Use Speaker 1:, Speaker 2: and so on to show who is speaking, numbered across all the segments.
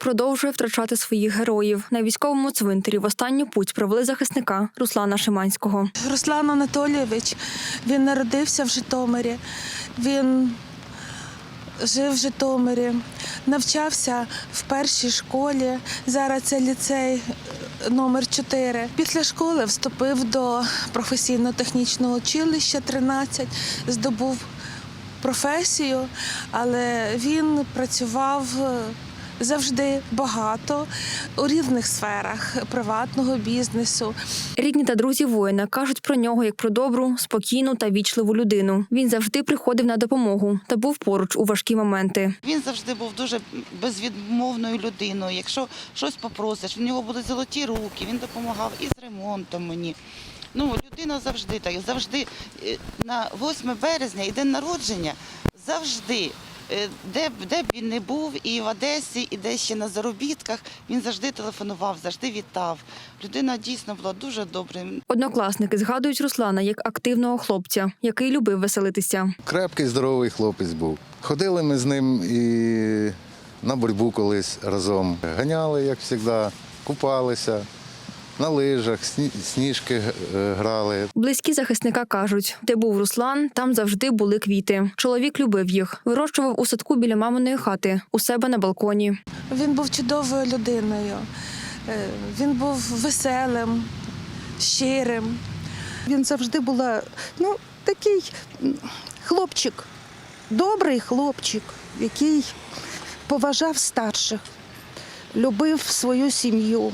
Speaker 1: Продовжує втрачати своїх героїв. На військовому цвинтарі в останню путь провели захисника Руслана Шиманського.
Speaker 2: Руслан Анатолійович, він народився в Житомирі. Він жив в Житомирі, навчався в першій школі. Зараз це ліцей номер 4. Після школи вступив до професійно-технічного училища 13, здобув професію, але він працював завжди багато у різних сферах приватного бізнесу.
Speaker 1: Рідні та друзі воїна кажуть про нього як про добру, спокійну та вічливу людину. Він завжди приходив на допомогу та був поруч у важкі моменти.
Speaker 3: Він завжди був дуже безвідмовною людиною. Якщо щось попросиш, в нього будуть золоті руки, він допомагав і з ремонтом мені. Ну, людина завжди так, завжди е, на 8 березня і день народження, завжди. Е, Де б де б він не був, і в Одесі, і де ще на заробітках, він завжди телефонував, завжди вітав. Людина дійсно була дуже добрим.
Speaker 1: Однокласники згадують Руслана як активного хлопця, який любив веселитися.
Speaker 4: Крепкий, здоровий хлопець був. Ходили ми з ним і на боротьбу колись разом. Ганяли, як завжди, купалися, на лижах, сні- сніжки е, грали.
Speaker 1: Близькі захисника кажуть, де був Руслан, там завжди були квіти. Чоловік любив їх, вирощував у садку біля маминої хати, у себе на балконі.
Speaker 2: Він був чудовою людиною. Е, Він був веселим, щирим.
Speaker 5: Він завжди була ну, такий хлопчик, добрий хлопчик, який поважав старших, любив свою сім'ю.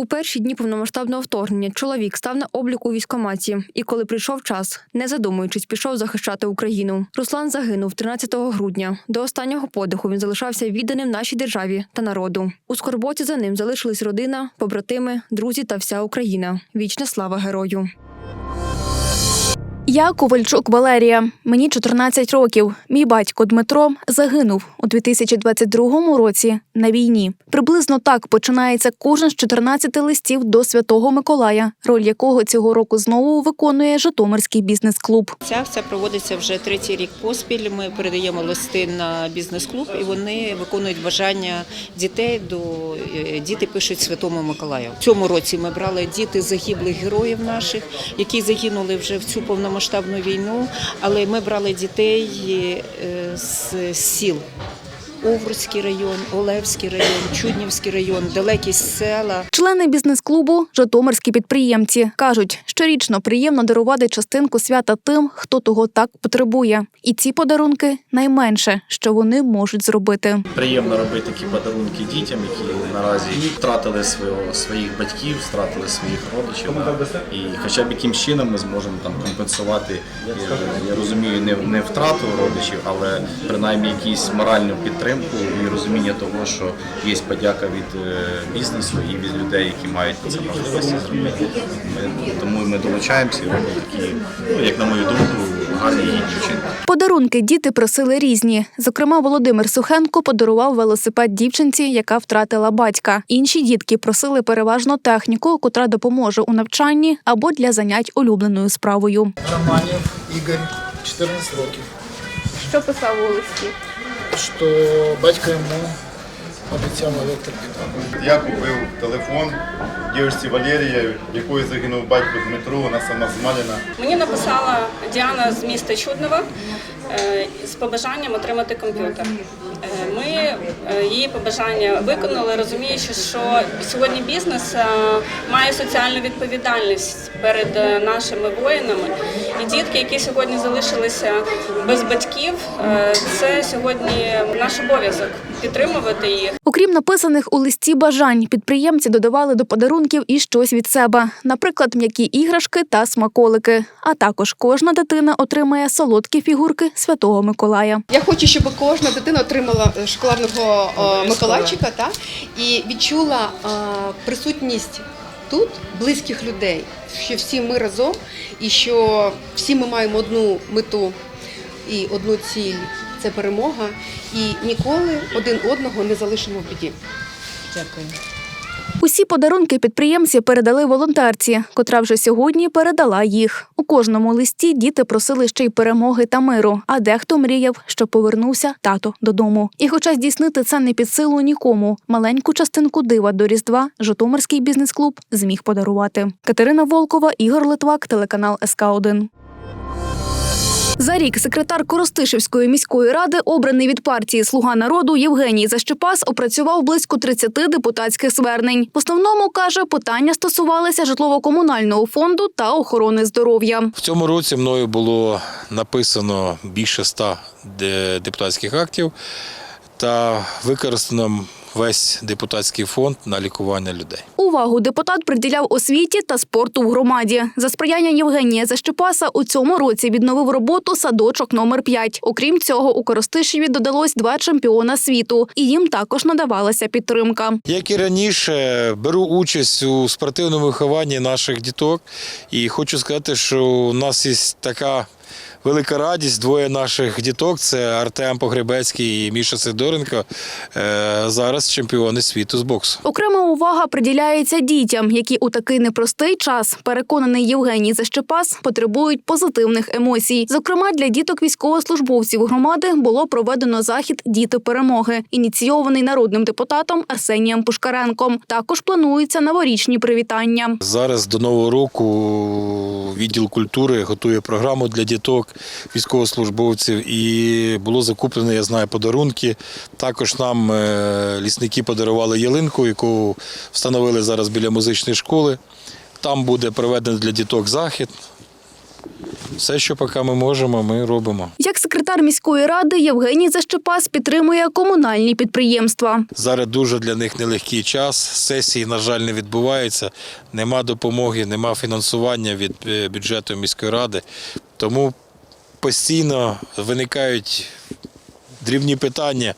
Speaker 1: У перші дні повномасштабного вторгнення чоловік став на обліку у військкоматі, і коли прийшов час, не задумуючись, пішов захищати Україну. Руслан загинув 13 грудня. До останнього подиху він залишався відданим нашій державі та народу. У скорботі за ним залишились родина, побратими, друзі та вся Україна. Вічна слава герою.
Speaker 6: Я Ковальчук Валерія. Мені 14 років. Мій батько Дмитро загинув у 2022 році на війні. Приблизно так починається кожен з 14 листів до Святого Миколая, роль якого цього року знову виконує Житомирський бізнес-клуб.
Speaker 7: Ця акція проводиться вже третій рік поспіль. Ми передаємо листи на бізнес-клуб, і вони виконують бажання дітей до е, діти пишуть Святому Миколаю. Цьому році ми брали діти загиблих героїв наших, які загинули вже в цю повномасштабну війну. Але ми брали дітей е, з сіл. Овруцький район, Олевський район, Чуднівський район, далекі села.
Speaker 6: Члени бізнес-клубу Житомирські підприємці кажуть, щорічно приємно дарувати частинку свята тим, хто того так потребує. І ці подарунки найменше, що вони можуть зробити.
Speaker 8: Приємно робити такі подарунки дітям, які наразі втратили свого, своїх батьків, втратили своїх родичів. І хоча б яким чином ми зможемо там компенсувати, я, я розумію, не, не втрату родичів, але принаймні якусь моральну підтримку і розуміння того, що є подяка від е, бізнесу і від людей, які мають це можливості зробити. Ми, тому ми долучаємося і робимо такі, ну, як на мою думку, гарні гідні вчинки.
Speaker 6: Подарунки діти просили різні. Зокрема, Володимир Сухенко подарував велосипед дівчинці, яка втратила батька. Інші дітки просили переважно техніку, котра допоможе у навчанні або для занять улюбленою справою.
Speaker 9: Романів Ігор, 14 років.
Speaker 6: Що писав у листі?
Speaker 9: Що батько йому обіцяв електропіт.
Speaker 10: Я купив телефон дівчинці Валерії, в якої загинув батько Дмитро, вона сама з Маліна.
Speaker 11: Мені написала Діана з міста Чуднова е, з побажанням отримати комп'ютер. Е, Ми е, її побажання виконали, розуміючи, що сьогодні бізнес має соціальну відповідальність перед нашими воїнами. І дітки, які сьогодні залишилися без батьків, е, це сьогодні наш обов'язок підтримувати їх.
Speaker 6: Окрім написаних у листі бажань, підприємці додавали до подарунків і щось від себе, наприклад, м'які іграшки та смаколики. А також кожна дитина отримає солодкі фігурки Святого Миколая.
Speaker 12: Я хочу, щоб кожна дитина отримала е, шоколадного е, Миколайчика та, і відчула присутність тут близьких людей, що всі ми разом і що всі ми маємо одну мету і одну ціль це перемога, і ніколи один одного не залишимо в біді.
Speaker 7: Дякую.
Speaker 6: Усі подарунки підприємці передали волонтерці, котра вже сьогодні передала їх. У кожному листі діти просили ще й перемоги та миру, а дехто мріяв, що повернувся тато додому. І хоча здійснити це не під силу нікому, маленьку частинку дива до Різдва Житомирський бізнес-клуб зміг подарувати. Катерина Волкова, Ігор Литвак, телеканал СК 1 за рік секретар Коростишівської міської ради, обраний від партії Слуга народу Євгеній Защепас, опрацював близько 30 депутатських звернень. В основному каже, питання стосувалися житлово-комунального фонду та охорони здоров'я.
Speaker 13: В цьому році мною було написано більше ста депутатських актів та використано весь депутатський фонд на лікування людей.
Speaker 6: Увагу депутат приділяв освіті та спорту в громаді. За сприяння Євгенія Защепаса у цьому році відновив роботу садочок номер 5 Окрім цього, у Коростишеві додалось два чемпіона світу, і їм також надавалася підтримка.
Speaker 13: Як і раніше, беру участь у спортивному вихованні наших діток, і хочу сказати, що у нас є така. Велика радість, двоє наших діток це Артем Погребецький і Міша Сидоренко. е, Зараз чемпіони світу з боксу.
Speaker 6: Окрема увага приділяється дітям, які у такий непростий час, переконаний Євгеній Защепас, потребують позитивних емоцій. Зокрема, для діток військовослужбовців громади було проведено захід Діти перемоги, ініційований народним депутатом Арсенієм Пушкаренком. Також плануються новорічні привітання.
Speaker 13: Зараз до нового року відділ культури готує програму для діток, військовослужбовців, і було закуплено, я знаю, подарунки. Також нам е, лісники подарували ялинку, яку встановили зараз біля музичної школи. Там буде проведено для діток захід. Все, що поки ми можемо, ми робимо.
Speaker 6: Як секретар міської ради Євгеній Защепас підтримує комунальні підприємства.
Speaker 13: Зараз дуже для них нелегкий час. Сесії, на жаль, не відбуваються. Нема допомоги, нема фінансування від е, бюджету міської ради. Тому постійно виникають дрібні питання,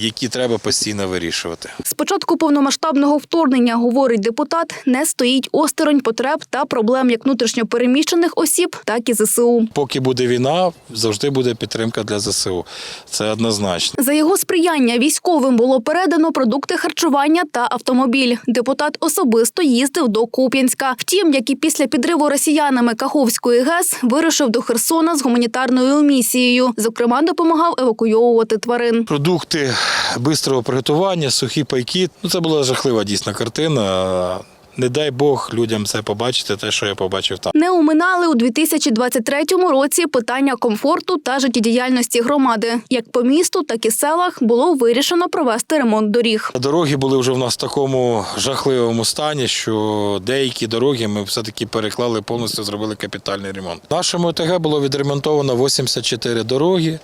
Speaker 13: які треба постійно вирішувати.
Speaker 6: З початку повномасштабного вторгнення, говорить депутат, не стоїть осторонь потреб та проблем як внутрішньопереміщених осіб, так і ЗСУ.
Speaker 13: Поки буде війна, завжди буде підтримка для ЗСУ. Це однозначно.
Speaker 6: За його сприяння військовим було передано продукти харчування та автомобіль. Депутат особисто їздив до Куп'янська. Втім, як і після підриву росіянами Каховської ГЕС, вирушив до Херсона з гуманітарною місією. Зокрема, допомагав евакуйовувати тварин.
Speaker 13: Продукти швидкого приготування, сухі пайки. Ну, це була жахлива дійсна картина. Не дай Бог людям це побачити, те, що я побачив там.
Speaker 6: Не уминали у 2023 році питання комфорту та життєдіяльності громади. Як по місту, так і селах було вирішено провести ремонт доріг.
Speaker 13: Дороги були вже в нас в такому жахливому стані, що деякі дороги ми все-таки переклали повністю, зробили капітальний ремонт. В нашому ОТГ було відремонтовано 84 дороги,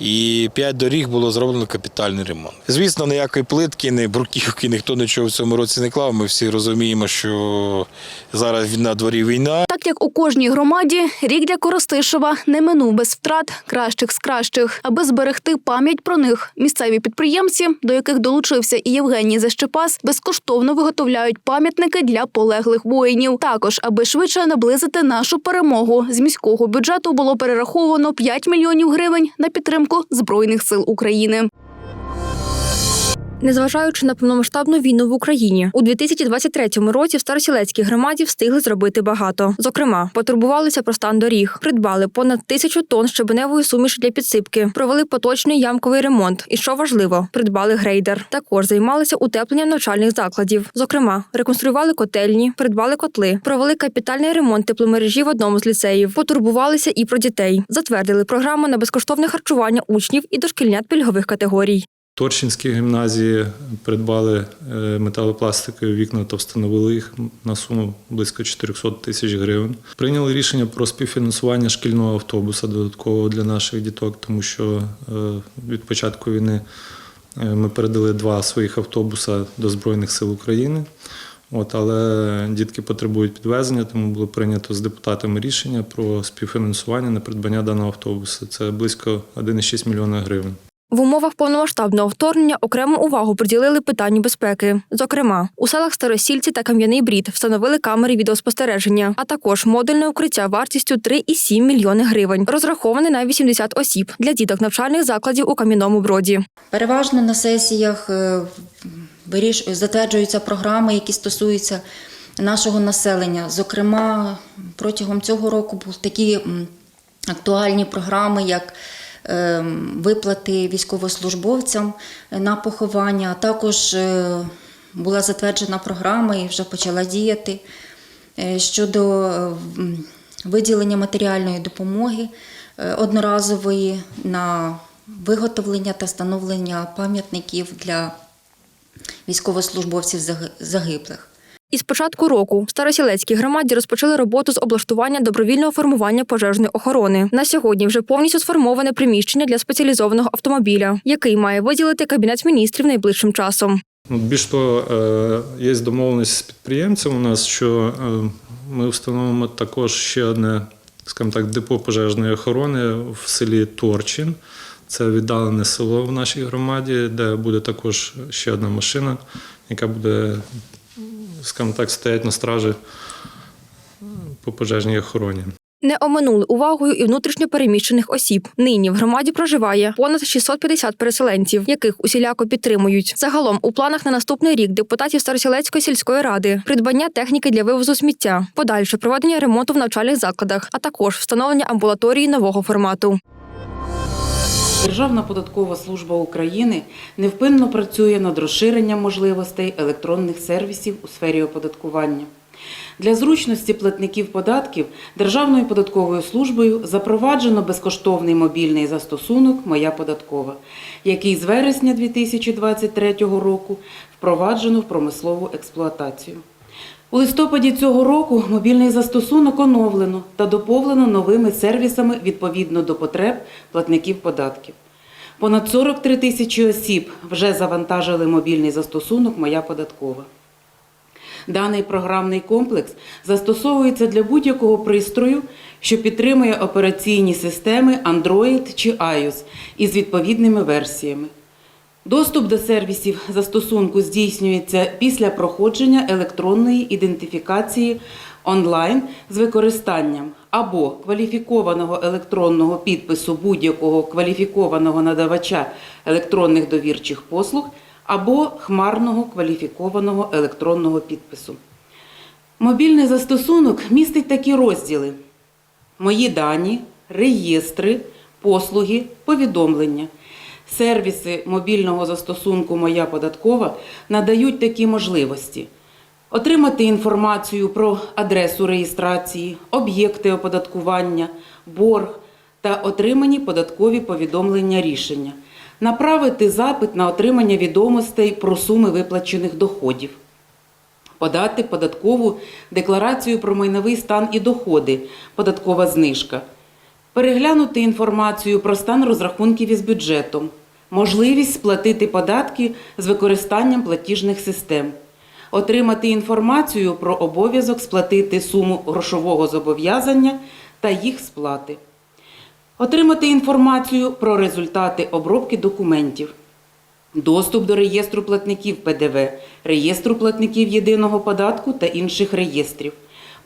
Speaker 13: і 5 доріг було зроблено капітальний ремонт. Звісно, ніякої плитки, ні бруківки, ніхто нічого в цьому році не клав. Ми всі розуміємо, що зараз на дворі війна.
Speaker 6: Так як у кожній громаді, рік для Коростишева не минув без втрат кращих з кращих. Аби зберегти пам'ять про них, місцеві підприємці, до яких долучився і Євгеній Защепас, безкоштовно виготовляють пам'ятники для полеглих воїнів. Також, аби швидше наблизити нашу перемогу, з міського бюджету було перераховано 5 мільйонів гривень на підтримку збройних сил України.
Speaker 1: Незважаючи на повномасштабну війну в Україні, у 2023 році в Старосілецькій громаді встигли зробити багато. Зокрема, потурбувалися про стан доріг, придбали понад тисячу тонн щебеневої суміші для підсипки, провели поточний ямковий ремонт. І що важливо, придбали грейдер. Також займалися утепленням навчальних закладів. Зокрема, реконструювали котельні, придбали котли, провели капітальний ремонт тепломережі в одному з ліцеїв. Потурбувалися і про дітей. Затвердили програму на безкоштовне харчування учнів і дошкільнят пільгових категорій.
Speaker 14: Торчинській гімназії придбали е, металопластикові вікна та встановили їх на суму близько 400 тисяч гривень. Прийняли рішення про співфінансування шкільного автобуса додаткового для наших діток, тому що е, від початку війни е, ми передали два своїх автобуса до Збройних сил України. От, але дітки потребують підвезення, тому було прийнято з депутатами рішення про співфінансування на придбання даного автобуса. Це близько 1,6 мільйона гривень.
Speaker 1: В умовах повномасштабного вторгнення окрему увагу приділили питанню безпеки. Зокрема, у селах Старосільці та Кам'яний Брід встановили камери відеоспостереження, а також модульне укриття вартістю 3,7 мільйони гривень, розраховане на 80 осіб для діток навчальних закладів у Кам'яному Броді.
Speaker 15: Переважно на сесіях е, затверджуються програми, які стосуються нашого населення. Зокрема, протягом цього року були такі актуальні програми, як виплати військовослужбовцям на поховання. Також е, була затверджена програма і вже почала діяти е, щодо е, виділення матеріальної допомоги одноразової на виготовлення та встановлення пам'ятників для військовослужбовців загиблих.
Speaker 1: Із початку року в Старосілецькій громаді розпочали роботу з облаштування добровільного формування пожежної охорони. На сьогодні вже повністю сформоване приміщення для спеціалізованого автомобіля, який має виділити кабінет міністрів найближчим часом.
Speaker 14: Ну, Більш того, е, є домовленість з підприємцем у нас, що е, ми встановимо також ще одне, скажімо так, депо пожежної охорони в селі Торчин. Це віддалене село в нашій громаді, де буде також ще одна машина, яка буде, скажімо так, стояти на стражі по пожежній охороні.
Speaker 1: Не оминули увагою і внутрішньо переміщених осіб. Нині в громаді проживає понад 650 переселенців, яких усіляко підтримують. Загалом у планах на наступний рік депутатів Старосілецької сільської ради придбання техніки для вивозу сміття, подальше проведення ремонту в навчальних закладах, а також встановлення амбулаторії нового формату.
Speaker 16: Державна податкова служба України невпинно працює над розширенням можливостей електронних сервісів у сфері оподаткування. Для зручності платників податків Державною податковою службою запроваджено безкоштовний мобільний застосунок Моя податкова, який з вересня 2023 року впроваджено в промислову експлуатацію. У листопаді цього року мобільний застосунок оновлено та доповнено новими сервісами відповідно до потреб платників податків. Понад 43 тисячі осіб вже завантажили мобільний застосунок Моя податкова. Даний програмний комплекс застосовується для будь-якого пристрою, що підтримує операційні системи Android чи iOS із відповідними версіями. Доступ до сервісів застосунку здійснюється після проходження електронної ідентифікації онлайн з використанням або кваліфікованого електронного підпису будь-якого кваліфікованого надавача електронних довірчих послуг або хмарного кваліфікованого електронного підпису. Мобільний застосунок містить такі розділи: Мої дані, реєстри, послуги, повідомлення. Сервіси мобільного застосунку Моя податкова надають такі можливості: отримати інформацію про адресу реєстрації, об'єкти оподаткування, борг та отримані податкові повідомлення рішення, направити запит на отримання відомостей про суми виплачених доходів, подати податкову декларацію про майновий стан і доходи, податкова знижка, переглянути інформацію про стан розрахунків із бюджетом, можливість сплатити податки з використанням платіжних систем, отримати інформацію про обов'язок сплатити суму грошового зобов'язання та їх сплати, отримати інформацію про результати обробки документів. Доступ до реєстру платників ПДВ, реєстру платників єдиного податку та інших реєстрів,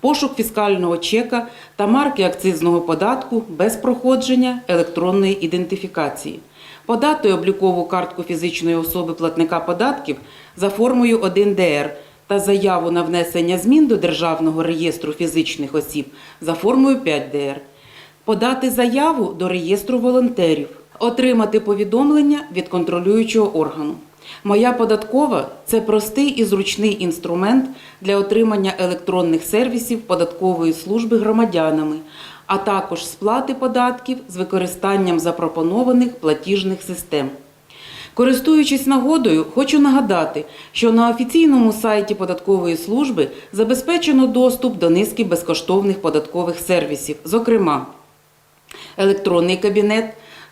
Speaker 16: пошук фіскального чека та марки акцизного податку без проходження електронної ідентифікації, подати облікову картку фізичної особи платника податків за формою 1ДР та заяву на внесення змін до Державного реєстру фізичних осіб за формою 5ДР, подати заяву до реєстру волонтерів, отримати повідомлення від контролюючого органу. Моя податкова це простий і зручний інструмент для отримання електронних сервісів податкової служби громадянами, а також сплати податків з використанням запропонованих платіжних систем. Користуючись нагодою, хочу нагадати, що на офіційному сайті податкової служби забезпечено доступ до низки безкоштовних податкових сервісів, зокрема, електронний кабінет,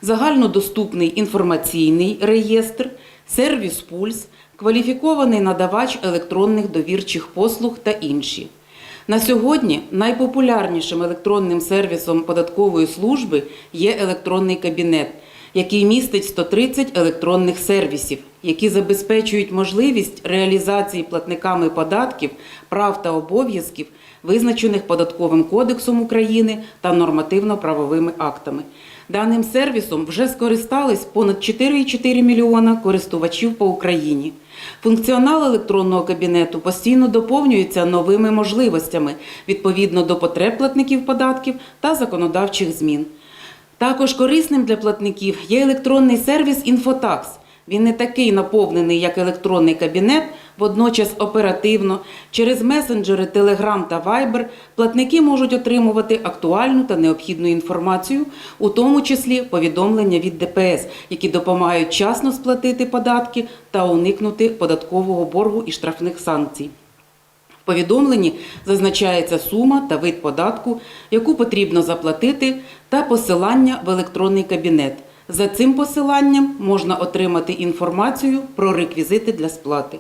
Speaker 16: загальнодоступний інформаційний реєстр, сервіс Пульс, кваліфікований надавач електронних довірчих послуг та інші. На сьогодні найпопулярнішим електронним сервісом податкової служби є електронний кабінет, який містить 130 електронних сервісів, які забезпечують можливість реалізації платниками податків, прав та обов'язків визначених Податковим кодексом України та нормативно-правовими актами. Даним сервісом вже скористались понад 4,4 мільйона користувачів по Україні. Функціонал електронного кабінету постійно доповнюється новими можливостями відповідно до потреб платників податків та законодавчих змін. Також корисним для платників є електронний сервіс Інфотакс. Він не такий наповнений, як електронний кабінет, водночас оперативно. Через месенджери Telegram та Viber платники можуть отримувати актуальну та необхідну інформацію, у тому числі повідомлення від ДПС, які допомагають часно сплатити податки та уникнути податкового боргу і штрафних санкцій. В повідомленні зазначається сума та вид податку, яку потрібно заплатити, та посилання в електронний кабінет. За цим посиланням можна отримати інформацію про реквізити для сплати.